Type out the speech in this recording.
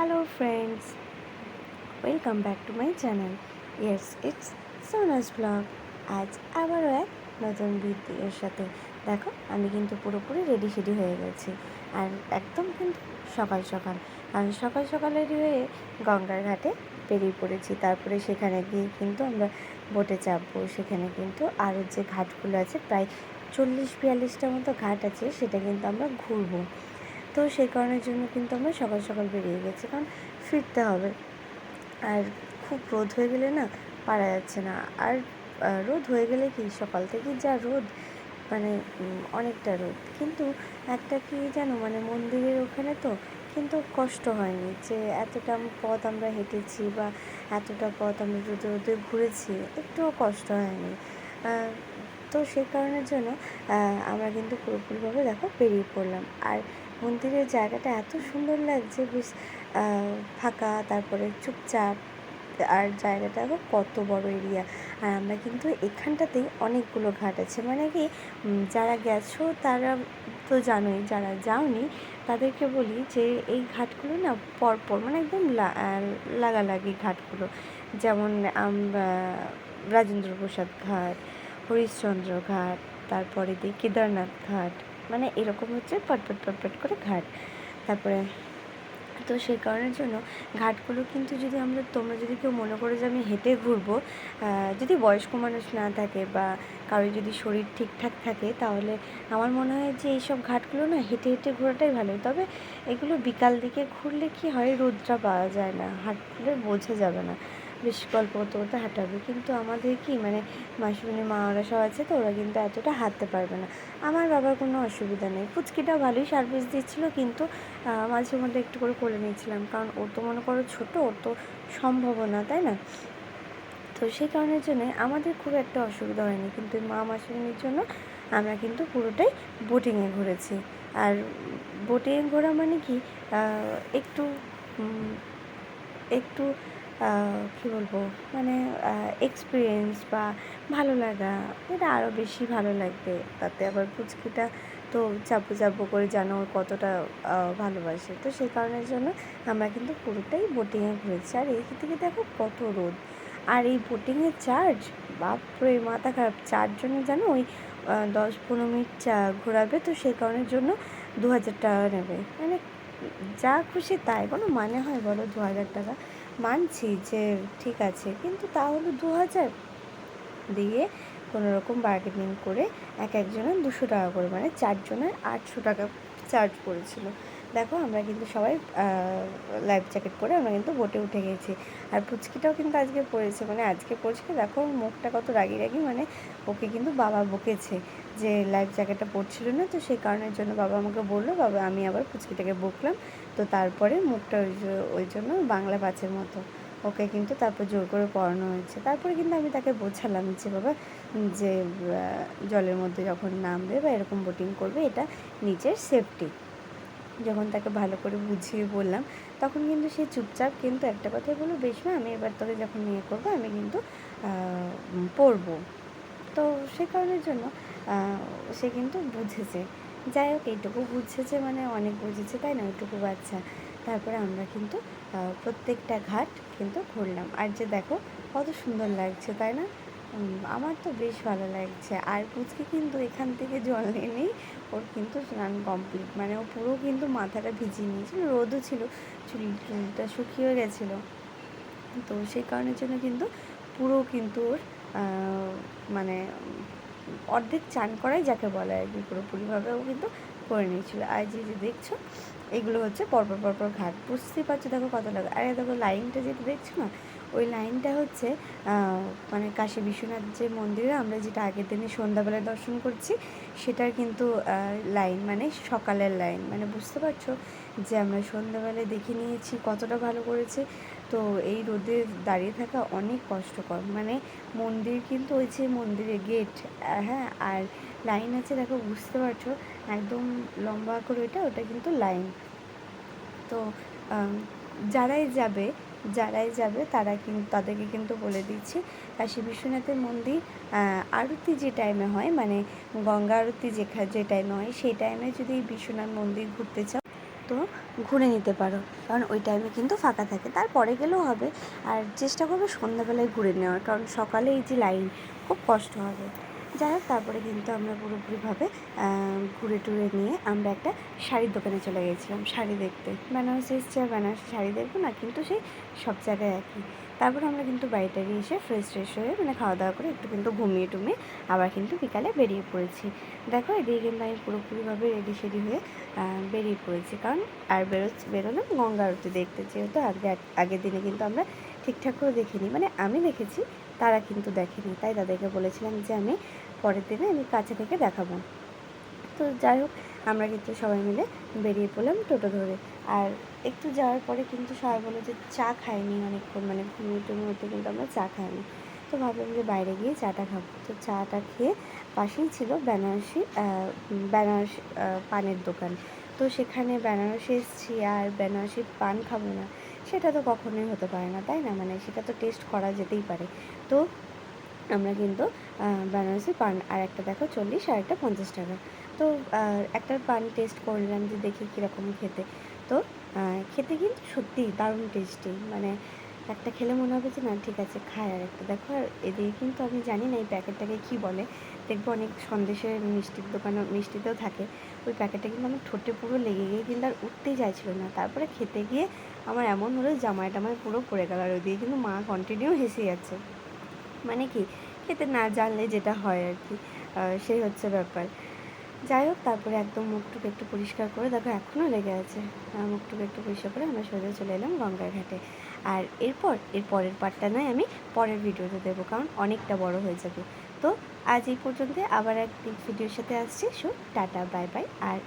Hello friends welcome back to my channel yes it's Sonas blog আজ আবারও এক নতুন ভিডিওর সাথে। দেখো, আমি কিন্তু পুরোপুরি রেডি সেডি হয়ে গেছি। আর একদম কিন্তু সকাল সকাল। কারণ সকাল সকাল রেডি হয়ে গঙ্গার ঘাটে বেরিয়ে পড়েছি। তারপরে সেখানে গিয়ে কিন্তু আমরা বোটে চাপবো। সেখানে কিন্তু আরও যে ঘাটগুলো আছে, প্রায় চল্লিশ বিয়াল্লিশটার মতো ঘাট আছে, সেটা কিন্তু আমরা ঘুরবো। তো সেই কারণের জন্য কিন্তু আমরা সকাল সকাল বেরিয়ে গেছি, কারণ ফিরতে হবে। আর খুব রোদ হয়ে গেলে না পারা যাচ্ছে না। আর রোদ হয়ে গেলে কি, সকাল থেকে যা রোদ মানে অনেকটা রোদ। কিন্তু একটা কি জানো মানে মন্দিরের ওখানে তো কিন্তু কষ্ট হয়নি যে এতটা পথ আমরা হেঁটেছি বা এতটা পথ আমরা রোদে রোদে ঘুরেছি, একটুও কষ্ট হয়নি। তো সেই কারণের জন্য আমরা কিন্তু পুরোপুরিভাবে দেখো বেরিয়ে পড়লাম। আর মন্দিরের জায়গাটা এত সুন্দর লাগছে, বেশ ফাঁকা, তারপরে চুপচাপ, আর জায়গাটা কত বড় এরিয়া। আর আমরা কিন্তু এখানটাতেই অনেকগুলো ঘাট আছে। মানে কি যারা গেছো তারা তো জানোই, যারা যাওনি তাদেরকে বলি যে এই ঘাটগুলো না পরপর মানে একদম লাগালাগি ঘাটগুলো। যেমন আমরা রাজেন্দ্র প্রসাদ ঘাট, হরিশ্চন্দ্র ঘাট, তারপরে দিই কেদারনাথ ঘাট মানে এরকম হচ্ছে পটপট পটপট করে ঘাট। তারপরে তো সেই কারণের জন্য ঘাটগুলো কিন্তু যদি আমরা, তোমরা যদি কেউ মনে করো যে আমি হেঁটে ঘুরবো যদি বয়স্ক মানুষ না থাকে বা কারোর যদি শরীর ঠিকঠাক থাকে, তাহলে আমার মনে হয় যে এইসব ঘাটগুলো না হেঁটে হেঁটে ঘোরাটাই ভালো। তবে এগুলো বিকাল দিকে ঘুরলে কি হয়? রোদটা পাওয়া যায় না, হাঁটলে বোঝা যাবে না। বেশ গল্প করতে করতে হাঁটা হবে কিন্তু আমাদের কি মানে মাসিমণি মা ওরা সব আছে তো, ওরা কিন্তু এতটা হাঁটতে পারবে না। আমার বাবার কোনো অসুবিধা নেই। পুচকিটা ভালোই সার্ভিস দিচ্ছিল কিন্তু মাঝে মধ্যে একটু করে করে নিয়েছিলাম। কারণ ও তো মনে করো ছোটো, ওর তো সম্ভবও না, তাই না? তো সেই কারণের জন্য আমাদের খুব একটা অসুবিধা হয়নি। কিন্তু মা মাসিমণির জন্য আমরা কিন্তু পুরোটাই বোটিংয়ে ঘুরেছি। আর বোটিংয়ে ঘোরা মানে কি একটু একটু কী বলব? মানে এক্সপিরিয়েন্স বা ভালো লাগা, এটা আরও বেশি ভালো লাগবে। তাতে আবার পুচকিটা তো চাপু চাপু করে জানো কতটা ভালোবাসে। তো সেই কারণের জন্য আমরা কিন্তু পুরোটাই বোটিংয়ে ঘুরেছি। আর এই থেকে দেখো কত রোদ। আর এই বোটিংয়ের চার্জ বাপরে, মাথা খারাপ। চারজনে জানো ওই দশ পনেরো মিনিট চা ঘোরাবে, তো সেই কারণের জন্য দু হাজার টাকা নেবে। মানে যা খুশি তাই। কোনো মানে হয় বলো? দু হাজার টাকা। মানছি যে ঠিক আছে, কিন্তু তা তাহলে দু হাজার দিয়ে কোনো রকম বার্গেনিং করে এক একজনের দুশো টাকা করে মানে চারজনের আটশো টাকা চার্জ পড়েছিল দেখো, আমরা কিন্তু সবাই লাইফ জ্যাকেট পরে আমরা কিন্তু বোটে উঠে গেছি। আর পুচকিটাও কিন্তু আজকে পড়েছে মানে আজকে পড়ছে দেখো, মুখটা কত রাগি রাগি মানে ওকে কিন্তু বাবা বকেছে যে লাইফ জ্যাকেটটা পড়ছিল না, তো সেই কারণের জন্য বাবা আমাকে বলল, বাবা, আমি আবার পুচকিটাকে বকলাম। তো তারপরে মুখটা ওই ওই জন্য বাংলা পাঁচের মতো। ওকে কিন্তু তারপর জোর করে পড়ানো হয়েছে। তারপরে কিন্তু আমি তাকে বোঝালাম যে, বাবা যে জলের মধ্যে যখন নামবে বা এরকম বোটিং করবে, এটা নিজের সেফটি যখন তাকে ভালো করে বুঝিয়ে বললাম, তখন কিন্তু সে চুপচাপ কিন্তু একটা কথাই বলল, বেশ মা আমি এবার তোকে যখন ইয়ে করব, আমি কিন্তু পড়ব। তো সে কারণের জন্য সে কিন্তু বুঝেছে। যাই হোক, এইটুকু বুঝেছে মানে অনেক বুঝেছে, তাই না? ওইটুকু বাচ্চা। তারপরে আমরা কিন্তু প্রত্যেকটা ঘাট কিন্তু ঘুরলাম আর যে দেখো, কত সুন্দর লাগছে, তাই না? আমার তো বেশ ভালো লাগছে। আর পুচকে কিন্তু এখান থেকে জল নেমেই ওর কিন্তু স্নান কমপ্লিট মানে ও পুরো কিন্তু মাথাটা ভিজিয়ে নিয়েছিল, রোদও ছিল, চুল, চুলটা শুকিয়ে গেছিল। তো সেই কারণের জন্য কিন্তু পুরো কিন্তু ওর মানে অর্ধেক চান করাই যাকে বলে আর কি, পুরোপুরিভাবে ও কিন্তু করে নিয়েছিল। আর যে যে দেখছ, এগুলো হচ্ছে পরপর পরপর ঘাট। বুঝতেই পারছ দেখো কত লাগে। আরে দেখো লাইনটা যেটা দেখছ না ওই লাইনটা হচ্ছে মানে কাশী বিশ্বনাথ যে মন্দিরে আমরা যেটা আগের দিনে সন্ধ্যাবেলায় দর্শন করছি, সেটার কিন্তু লাইন মানে সকালের লাইন। মানে বুঝতে পারছ যে আমরা সন্ধ্যাবেলায় দেখে নিয়েছি কতটা ভালো করেছে। তো এই রোদে দাঁড়িয়ে থাকা অনেক কষ্টকর। মানে মন্দির কিন্তু ওই যে মন্দিরের গেট হ্যাঁ আর লাইন আছে, দেখো, বুঝতে পারছ? একদম লম্বা করে ওটা ওটা কিন্তু লাইন। তো যারাই যাবে যারাই যাবে, তারা কিন্তু তাদেরকে কিন্তু বলে দিচ্ছি। কাশী বিশ্বনাথের মন্দির আরতি যে টাইমে হয় মানে গঙ্গা আরতি যেখা যে টাইমে হয়, সেই টাইমে যদি বিশ্বনাথ মন্দির ঘুরতে চাও, তো ঘুরে নিতে পারো। কারণ ওই টাইমে কিন্তু ফাঁকা থাকে। তারপরে গেলেও হবে। আর চেষ্টা করবে সন্ধ্যাবেলায় ঘুরে নেওয়ার। কারণ সকালে এই যে লাইন খুব কষ্ট হবে। যাই হোক, তারপরে কিন্তু আমরা পুরোপুরিভাবে ঘুরে টুরে নিয়ে আমরা একটা শাড়ির দোকানে চলে গেছিলাম, শাড়ি দেখতে। বেনারসি এসছে আর বেনারসি শাড়ি দেখব না, কিন্তু সেই সব জায়গায় একই। তারপর আমরা কিন্তু বাড়িতে এসে ফ্রেশ ট্রেশ হয়ে মানে খাওয়া দাওয়া করে একটু কিন্তু ঘুমিয়ে টুমিয়ে আবার কিন্তু বিকালে বেরিয়ে পড়েছি। দেখো, এদিকে কিন্তু আমি পুরোপুরিভাবে রেডি সেডি হয়ে বেরিয়ে পড়েছি। কারণ আর বেরোচ্ছি বেরোলাম গঙ্গা আরতি দেখতে, যেহেতু আগে, আগের দিনে কিন্তু আমরা ঠিকঠাক করে দেখিনি। মানে আমি দেখেছি তারা কিন্তু দেখেনি। তাই তাদেরকে বলেছিলাম যে আমি পরের দিনে আমি কাছে থেকে দেখাবো। তো যাই হোক, আমরা কিন্তু সবাই মিলে বেরিয়ে পড়লাম টোটো ধরে। আর একটু যাওয়ার পরে কিন্তু সবাই বলল যে চা খাইনি অনেকক্ষণ মানে ঘুমিয়ে টুমিয়ে উঠে কিন্তু আমরা চা খাইনি। তো ভাবলাম যে বাইরে গিয়ে চাটা খাব। তো চাটা খেয়ে পাশেই ছিল বেনারসি বেনারসি পানের দোকান। তো সেখানে বেনারসি এসেছি আর বেনারসি পান খাব না, সেটা তো কখনোই হতে পারে না, তাই না? মানে সেটা তো টেস্ট করা যেতেই পারে। তো আমরা কিন্তু বেনারসি পান আর একটা দেখো চল্লিশ আর একটা পঞ্চাশ টাকা। তো একটা পান টেস্ট করলাম যে দেখি কীরকম খেতে। তো খেতে কিন্তু সত্যিই দারুণ টেস্টি মানে একটা খেলে মনে হবে যে না, ঠিক আছে, খায় আর একটা। দেখো, আর এদিকে কিন্তু আমি জানি না এই প্যাকেটটাকে কী বলে। দেখব অনেক সন্দেশের মিষ্টির দোকানে মিষ্টিতেও থাকে। ওই প্যাকেটটা কিন্তু আমার ঠোঁটে পুরো লেগে গিয়ে কিন্তু আর উঠতেই চাইছিল না। তারপরে খেতে গিয়ে আমার এমন হলো জামাই টামাই পুরো পড়ে গেল। আর ওইদিকে কিন্তু মা কন্টিনিউ হেসে যাচ্ছে। মানে কি? খেতে না জানলে যেটা হয় আর কি। সেই হচ্ছে ব্যাপার। যাই হোক, তারপরে একদম মুখটুকু একটু পরিষ্কার করে, দেখো এখনও লেগে আছে। মুখটুকু একটু পরিষ্কার করে আমরা সোজা চলে এলাম গঙ্গার ঘাটে। আর এরপর, এর পরের পার্টটা নয়, আমি পরের ভিডিওতে দেবো, কারণ অনেকটা বড় হয়ে যাবে। তো আজ এই পর্যন্ত আবার এক ভিডিওর সাথে আসছি। সো, টাটা বাই বাই আর